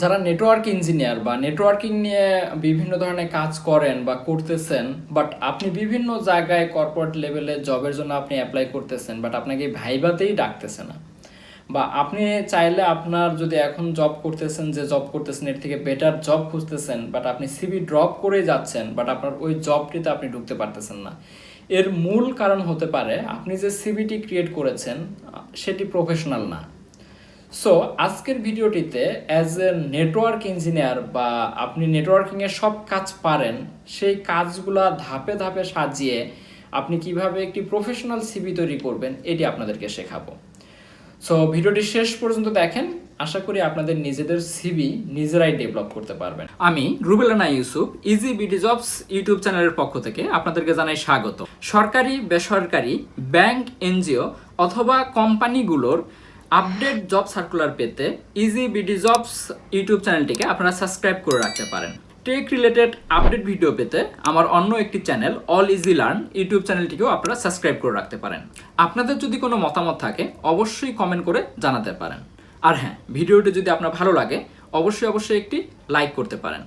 যারা network engineer বা networking নিয়ে বিভিন্ন ধরনের কাজ করেন বা করতেছেন বাট আপনি বিভিন্ন জায়গায় কর্পোরেট লেভেলে জবের জন্য আপনি অ্যাপ্লাই করতেছেন বাট আপনাকে ভাইবাতেই ডাকতেছে না। বা আপনি চাইলে আপনার যদি এখন জব করতেছেন, যে জব করতেছেন, এর থেকে বেটার জব খুঁজতেছেন বাট আপনি সিবি ড্রপ করে যাচ্ছেন বাট আপনার ওই জবটিতে আপনি ঢুকতে পারতেছেন না। এর মূল কারণ হতে পারে, আপনি যে সিবিটি ক্রিয়েট করেছেন সেটি প্রফেশনাল না। সো আজকের ভিডিওটিতে অ্যাজ এ নেটওয়ার্ক ইঞ্জিনিয়ার বা আপনি নেটওয়ার্কিংয়ের সব কাজ পারেন, সেই কাজগুলা ধাপে ধাপে সাজিয়ে আপনি কীভাবে একটি প্রফেশনাল সিবি তৈরি করবেন, এটি আপনাদেরকে শেখাবো। সো ভিডিওটি শেষ পর্যন্ত দেখেন, আশা করি আপনাদের নিজেদের সিবি নিজেরাই ডেভেলপ করতে পারবেন। আমি Rubel Rana Yusuf easy BD jobs YouTube চ্যানেলের পক্ষ থেকে আপনাদেরকে জানাই স্বাগত। সরকারি, বেসরকারি ব্যাংক এনজিও অথবা কোম্পানিগুলোর আপডেট জব সার্কুলার পেতে ইজি বিডি জবস ইউটিউব চ্যানেলটিকে আপনারা সাবস্ক্রাইব করে রাখতে পারেন। টেক রিলেটেড আপডেট ভিডিও পেতে আমার অন্য একটি channel all easy learn YouTube চ্যানেলটিকেও আপনারা সাবস্ক্রাইব করে রাখতে পারেন। আপনাদের যদি কোনো মতামত থাকে, অবশ্যই কমেন্ট করে জানাতে পারেন। আর হ্যাঁ ভিডিওটি যদি আপনার ভালো লাগে, অবশ্যই অবশ্যই একটি লাইক করতে পারেন।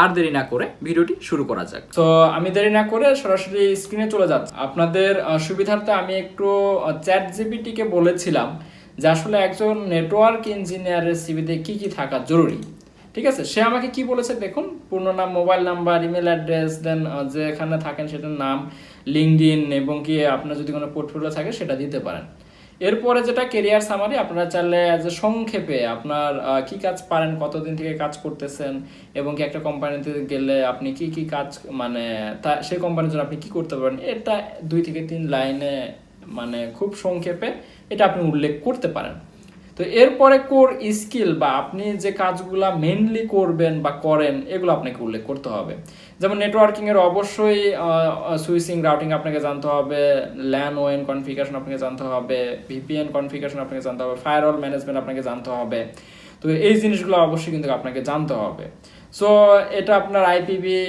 আর দেরি না করে ভিডিওটি শুরু করা যাক। তো আমি দেরি না করে সরাসরি স্ক্রিনে চলে যাচ্ছি। আপনাদের সুবিধার্থে আমি একটু চ্যাট জিপিটিকে বলেছিলাম যে আসলে একজন নেটওয়ার্ক ইঞ্জিনিয়ারের সিভিতে কি কি থাকা জরুরি? ঠিক আছে? সে আমাকে কি বলেছে দেখুন, পূর্ণ নাম মোবাইল নাম্বার ইমেল অ্যাড্রেস দেন যেখানে থাকেন সেটার নাম লিঙ্কডিন এবং কি আপনার যদি কোনো পোর্টফোলিও থাকে সেটা দিতে পারেন। এরপরে যেটা কেরিয়ার সামারি আপনারা চাইলে এ সংক্ষেপে আপনার কি কাজ পারেন, কতদিন থেকে কাজ করতেছেন এবং কি একটা কোম্পানিতে গেলে আপনি কি কি কাজ মানে তা সেই কোম্পানির জন্য আপনি কি করতে পারেন এটা দুই থেকে তিন লাইনে মানে খুব সংক্ষেপে এটা আপনি উল্লেখ করতে পারেন। তো এরপরে কোর স্কিল বা আপনি যে কাজগুলা মেনলি করবেন বা করেন, এগুলো আপনাকে উল্লেখ করতে হবে। যেমন নেটওয়ার্কিং এর অবশ্যই সুইচিং রাউটিং আপনাকে জানতে হবে ল্যান ওয়েন কনফিগারেশন আপনাকে জানতে হবে ভিপিএন কনফিগারেশন আপনাকে জানতে হবে ফায়ারওয়াল ম্যানেজমেন্ট আপনাকে জানতে হবে। তো এই জিনিসগুলো অবশ্যই কিন্তু আপনাকে জানতে হবে। সো এটা আপনার আইপিভি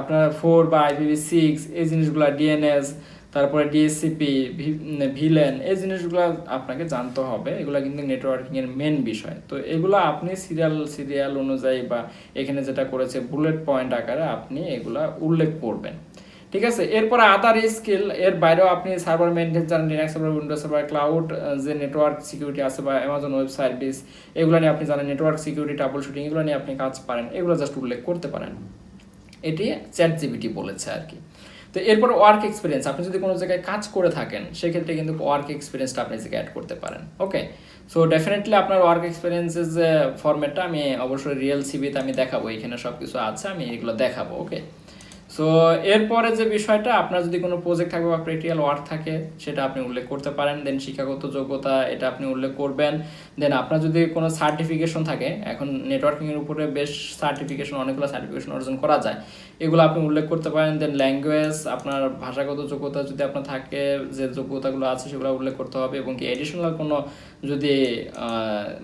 আপনার ফোর বা আইপিভি সিক্স এই জিনিসগুলো ডিএনএস তারপরে ডিএসসিপি ভিলেন, এই জিনিসগুলো আপনাকে জানতে হবে। এগুলো কিন্তু নেটওয়ার্কিংয়ের মেন বিষয়। তো এগুলো আপনি সিরিয়াল সিরিয়াল অনুযায়ী বা এখানে যেটা করেছে বুলেট পয়েন্ট আকারে আপনি এগুলা উল্লেখ করবেন। ঠিক আছে? এরপরে আদার স্কিল এর বাইরেও আপনি সার্ভার মেনটেন জানেন Linux server Windows server cloud যে নেটওয়ার্ক সিকিউরিটি আছে বা অ্যামাজন ওয়েব সার্ভিস এগুলো নিয়ে আপনি জানেন নেটওয়ার্ক সিকিউরিটি ট্রাবল শুটিং এগুলো নিয়ে আপনি কাজ পারেন, এগুলো জাস্ট উল্লেখ করতে পারেন। এটি চ্যাট জিবিটি বলেছে আর কি। তো এরপর ওয়ার্ক এক্সপিরিয়েন্স আপনি যদি কোনো জায়গায় কাজ করে থাকেন, সেক্ষেত্রে কিন্তু ওয়ার্ক এক্সপিরিয়েন্সটা আপনি নিজেকে অ্যাড করতে পারেন ওকে সো ডেফিনেটলি আপনার ওয়ার্ক এক্সপিরিয়েন্সের যে ফরম্যাটটা আমি অবশ্যই রিয়েল সিবিতে আমি দেখাবো, এখানে সব কিছু আছে, আমি এগুলো দেখাবো ওকে সো এরপরে যে বিষয়টা, আপনার যদি কোনো প্রজেক্ট থাকে বা প্র্যাকটিক্যাল ওয়ার্ক থাকে, সেটা আপনি উল্লেখ করতে পারেন। দেন শিক্ষাগত যোগ্যতা, এটা আপনি উল্লেখ করবেন। দেন আপনার যদি কোনো সার্টিফিকেশন থাকে, এখন নেটওয়ার্কিংয়ের উপরে বেশ সার্টিফিকেশন অনেকগুলো সার্টিফিকেশন অর্জন করা যায়। এগুলো আপনি উল্লেখ করতে পারেন। দেন ল্যাঙ্গুয়েজ আপনার ভাষাগত যোগ্যতা যদি আপনার থাকে, যে যোগ্যতাগুলো আছে, সেগুলো উল্লেখ করতে হবে। এবং কি এডিশনাল কোনো যদি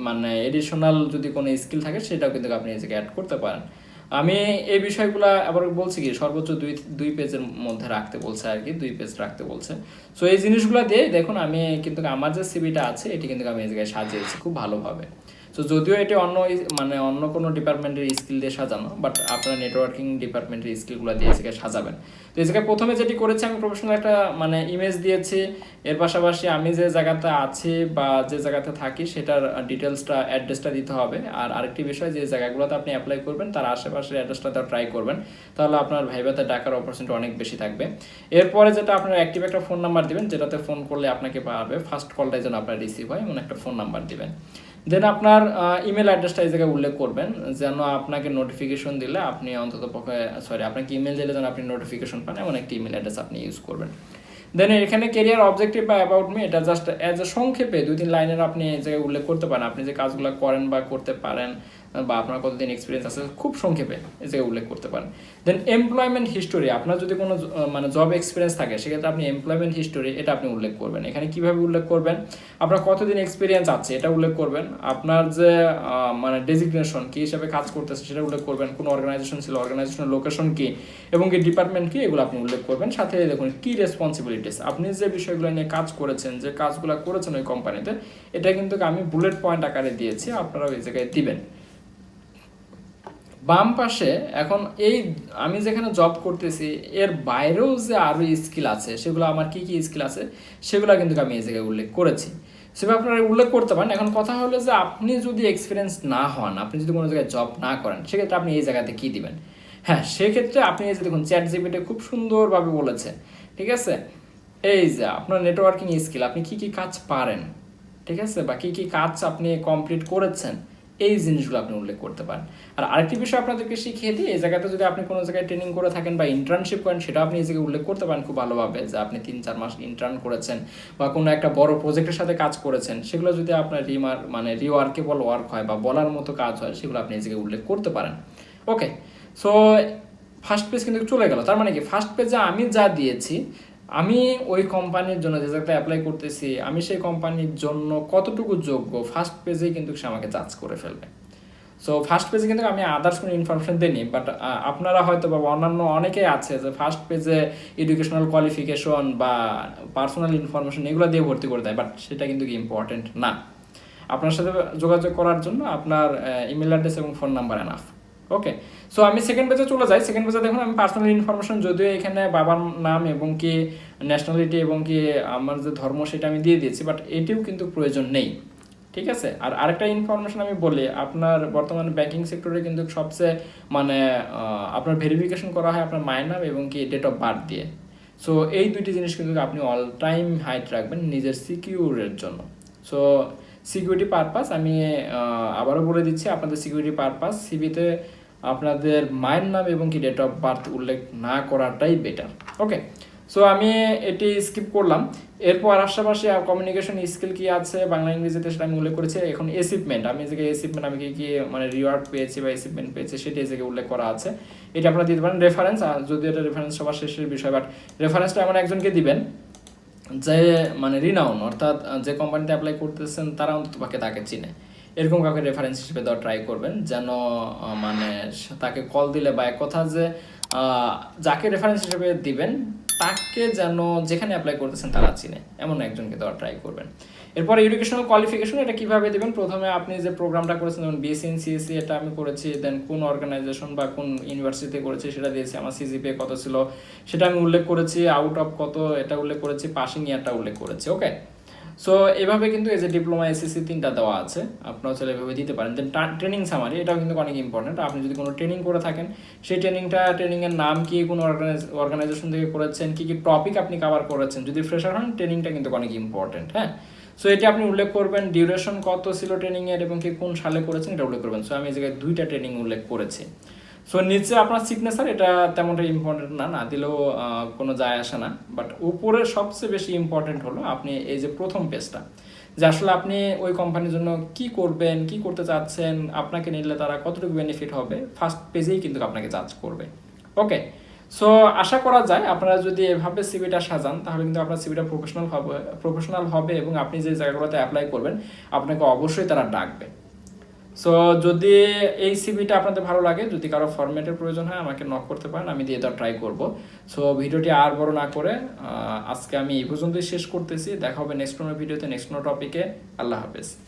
মানে এডিশনাল যদি কোনো স্কিল থাকে, সেটাও কিন্তু আপনি নিজেকে অ্যাড করতে পারেন। আমি এই বিষয়গুলো আবার বলছি কি, সর্বোচ্চ দুই দুই পেজের মধ্যে রাখতে বলছে আর কি, দুই পেজ রাখতে বলছে। সো এই জিনিসগুলো দিয়ে দেখুন, আমি কিন্তু আমার যে সিবিটা আছে, এটি কিন্তু আমি এই জায়গায় সাজিয়েছি খুব ভালোভাবে। তো যদিও এটি অন্য মানে অন্য কোনো ডিপার্টমেন্টের স্কিল দিয়ে সাজানো বাট আপনার নেটওয়ার্কিং ডিপার্টমেন্টের স্কিলগুলো দিয়ে এসে সাজাবেন। তো জায়গায় প্রথমে যেটি করেছি, আমি প্রফেশনাল একটা মানে ইমেজ দিয়েছি। এর পাশাপাশি আমি যে জায়গাতে আছি বা যে জায়গাতে থাকি, সেটার ডিটেলসটা অ্যাড্রেসটা দিতে হবে। আর আরেকটি বিষয়, যে জায়গাগুলোতে আপনি অ্যাপ্লাই করবেন, তার আশেপাশের অ্যাড্রেসটা তার ট্রাই করবেন। তাহলে আপনার ভাইভাতে ডাকার অপরচুনিটি অনেক বেশি থাকবে। এরপরে যেটা আপনার অ্যাক্টিভ একটা ফোন নাম্বার দিবেন, যেটাতে ফোন করলে আপনাকে পাবে ফার্স্ট কলটাই যেন আপনার রিসিভ হয়, এমন একটা ফোন নাম্বার দিবেন। দেন আপনার ইমেল অ্যাড্রেসটা এই জায়গায় উল্লেখ করবেন, যেন আপনাকে নোটিফিকেশন দিলে আপনি অন্তত পক্ষে সরি আপনাকে ইমেল দিলে যেন আপনি নোটিফিকেশন পান, এমন একটি ইমেল অ্যাড্রেস আপনি ইউজ করবেন। দেন এখানে কেরিয়ার অবজেক্টিভ বা অ্যাবাউট মি এটা জাস্ট অ্যাজ এ সংক্ষেপে দুই তিন লাইনের আপনি এই জায়গায় উল্লেখ করতে পারেন। আপনি যে কাজগুলো করেন বা করতে পারেন বা আপনার কতদিন এক্সপিরিয়েন্স আছে, খুব সংক্ষেপে জায়গায় উল্লেখ করতে পারেন। দেন এমপ্লয়মেন্ট হিস্টোরি আপনার যদি কোনো মানে জব এক্সপিরিয়েন্স থাকে, সেক্ষেত্রে আপনি এমপ্লয়মেন্ট হিস্টোরি এটা আপনি উল্লেখ করবেন। এখানে কীভাবে উল্লেখ করবেন? আপনার কতদিন এক্সপিরিয়েন্স আছে, এটা উল্লেখ করবেন। আপনার যে মানে ডেজিগনেশন কি হিসাবে কাজ করতেছে, সেটা উল্লেখ করবেন। কোন অর্গানাইজেশন ছিল অর্গানাইজেশনের লোকেশন কী, এবং কি ডিপার্টমেন্ট কি, এগুলো আপনি উল্লেখ করবেন। সাথে দেখুন, কি রেসপন্সিবিলিটিস আপনি যে বিষয়গুলো নিয়ে কাজ করেছেন, যে কাজগুলো করেছেন ওই কোম্পানিতে এটা কিন্তু আমি বুলেট পয়েন্ট আকারে দিয়েছি আপনারা ওই জায়গায় দিবেন। বাম পাশে এখন এই আমি যেখানে জব করতেছি, এর বাইরেও যে আরও স্কিল আছে, সেগুলো আমার কি কি স্কিল আছে, সেগুলো কিন্তু আমি এই জায়গায় উল্লেখ করেছি। সেভাবে আপনারা উল্লেখ করতে পারেন। এখন কথা হলো যে আপনি যদি এক্সপিরিয়েন্স না হন, আপনি যদি কোনো জায়গায় জব না করেন, সেক্ষেত্রে আপনি এই জায়গাতে কী দিবেন? হ্যাঁ সেক্ষেত্রে আপনি এই যে দেখুন চ্যাট জিপিটি খুব সুন্দরভাবে বলেছে, ঠিক আছে? এই যে আপনার নেটওয়ার্কিং স্কিল আপনি কি কি কাজ পারেন, ঠিক আছে? বা কি কি কাজ আপনি কমপ্লিট করেছেন এই জিনিসগুলো আপনি উল্লেখ করতে পারেন। আর আরেকটি বিষয় আপনাদেরকে শিখিয়ে দিই, এই জায়গাতে যদি আপনি কোনো জায়গায় ট্রেনিং করে থাকেন বা ইন্টার্নশিপ করেন সেটা আপনি এই উল্লেখ করতে পারেন খুব ভালোভাবে যে আপনি তিন চার মাস ইন্টার্ন করেছেন বা কোনো একটা বড় প্রজেক্টের সাথে কাজ করেছেন, সেগুলো যদি আপনার রিমার মানে রিওয়ার্কেবল ওয়ার্ক হয় বা বলার মতো কাজ হয়, সেগুলো আপনি এই উল্লেখ করতে পারেন। ওকে সো ফার্স্ট পেজ কিন্তু চলে গেল। তার মানে কি? ফার্স্ট পেজে আমি যা দিয়েছি আমি ওই কোম্পানির জন্য যে জায়গাটা অ্যাপ্লাই করতেছি, আমি সেই কোম্পানির জন্য কতটুকু যোগ্য? ফার্স্ট পেজেই কিন্তু সে আমাকে জাজ করে ফেলবে। সো ফার্স্ট পেজে কিন্তু আমি আদার্স কোনো ইনফরমেশন দিইনি বাট আপনারা হয়তো বা অন্যান্য অনেকেই আছে যে ফার্স্ট পেজে এডুকেশনাল কোয়ালিফিকেশন বা পার্সোনাল ইনফরমেশন এগুলো দিয়ে ভর্তি করে দেয় বাট সেটা কিন্তু ইম্পর্টেন্ট না। আপনার সাথে যোগাযোগ করার জন্য আপনার ইমেল অ্যাড্রেস এবং phone number enough okay so আমি সেকেন্ড পেজে চলে যাই। সেকেন্ড পেজে দেখুন, আমি পার্সোনাল ইনফরমেশন যদিও এখানে বাবার নাম এবং কি ন্যাশনালিটি এবং কি আমার যে ধর্ম সেটা আমি দিয়ে দিয়েছি বাট এটিও কিন্তু প্রয়োজন নেই। ঠিক আছে? আর আরেকটা ইনফরমেশন আমি বলি, আপনার বর্তমানে ব্যাংকিং সেক্টরে কিন্তু সবচেয়ে মানে আপনার ভেরিফিকেশন করা হয় আপনার মায়ের নাম এবং কি ডেট অফ বার্থ দিয়ে। সো এই দুইটি জিনিস কিন্তু আপনি অল টাইম হাইট রাখবেন নিজের সিকিউরের জন্য। সো সিকিউরিটি পারপাস আমি আবারও বলে দিচ্ছি, আপনাদের সিকিউরিটি পারপাস সিবিতে আপনাদের মায়ের নাম এবং কি ডেট অফ বার্থ উল্লেখ না করাটাই বেটার ওকে সো আমি এটি স্কিপ করলাম। এরপর আশেপাশে কমিউনিকেশন স্কিল কি আছে? বাংলা, ইংরেজিতে সেটা আমি উল্লেখ করেছি। এখন এসিপমেন্ট আমি যে এসিপমেন্ট আমি কি কি মানে রিওয়ার্ড পেয়েছি বা এসিপমেন্ট পেয়েছি সেটি জায়গায় উল্লেখ করা আছে। এটা আপনারা দিতে পারেন রেফারেন্স যদি এটা রেফারেন্স সবার শেষের বিষয় বাট রেফারেন্সটা এমন একজনকে দিবেন যে মানে রিনাউন অর্থাৎ যে কোম্পানিতে অ্যাপ্লাই করতেছেন, তারা অন্তত তাকে চিনে। এরকম কাউকে রেফারেন্স হিসেবে দেওয়া ট্রাই করবেন, যেন মানে তাকে কল দিলে বা এক কথা যে যাকে রেফারেন্স হিসেবে দিবেন, তাকে যেন যেখানে অ্যাপ্লাই করতেছেন তারা চিনে। এমন একজনকে দেওয়ার ট্রাই করবেন। এরপর এডুকেশনাল কোয়ালিফিকেশন এটা কীভাবে দিবেন? প্রথমে আপনি যে প্রোগ্রামটা করেছেন, যেমন বিএসসি সিএসসি এটা আমি করেছি দেন কোন অর্গানাইজেশন বা কোন ইউনিভার্সিটিতে করেছি, সেটা দিয়েছি, আমার সিজিপিএ কত ছিল, সেটা আমি উল্লেখ করেছি আউট অফ কত, এটা উল্লেখ করেছি পাসিং ইয়ারটা উল্লেখ করেছি ওকে সো এভাবে কিন্তু এই যে ডিপ্লোমা এসএসসি তিনটা দেওয়া আছে। আপনারা চাইলে এভাবে দিতে পারেন। দেন ট্রেনিং সামারি এটাও কিন্তু অনেক ইম্পর্টেন্ট আপনি যদি কোনো ট্রেনিং করে থাকেন, সেই ট্রেনিংটা ট্রেনিংয়ের নাম কি, কোন অর্গানাইজেশন থেকে করেছেন, কি কি টপিক আপনি কভার করেছেন, যদি ফ্রেশার হন ট্রেনিংটা কিন্তু অনেক ইম্পর্টেন্ট হ্যাঁ? সো এটি আপনি উল্লেখ করবেন ডিউরেশন কত ছিল ট্রেনিংয়ের এবং কি কোন সালে করেছেন, এটা উল্লেখ করবেন। সো আমি এই জায়গায় দুইটা ট্রেনিং উল্লেখ করেছি। সো নিচে আপনার সিগনেচার এটা তেমনটা ইম্পর্টেন্ট না। না দিলেও কোনো যায় আসে না। বাট উপরে সবচেয়ে বেশি ইম্পর্টেন্ট হলো আপনি এই যে প্রথম পেজটা যে আসলে আপনি ওই কোম্পানির জন্য কি করবেন, কি করতে চাচ্ছেন, আপনাকে নিলে তারা কতটুকু বেনিফিট হবে ফার্স্ট পেজেই কিন্তু আপনাকে জাজ করবে। ওকে সো আশা করা যায় আপনারা যদি এভাবে সিভিটা সাজান, তাহলে কিন্তু আপনার সিভিটা প্রফেশনাল হবে প্রফেশনাল হবে এবং আপনি যে জায়গাগুলোতে অ্যাপ্লাই করবেন, আপনাকে অবশ্যই তারা ডাকবে। সো যদি এই সিভিটা আপনাদের ভালো লাগে, যদি কারও ফরম্যাটের প্রয়োজন হয়, আমাকে নক করতে পারেন, আমি দিয়ে দেওয়ার ট্রাই করব। সো ভিডিওটি আর বড় না করে আজকে আমি এই পর্যন্তই শেষ করতেছি। দেখা হবে নেক্সট কোনো ভিডিওতে নেক্সট কোনো টপিকে আল্লাহ হাফেজ।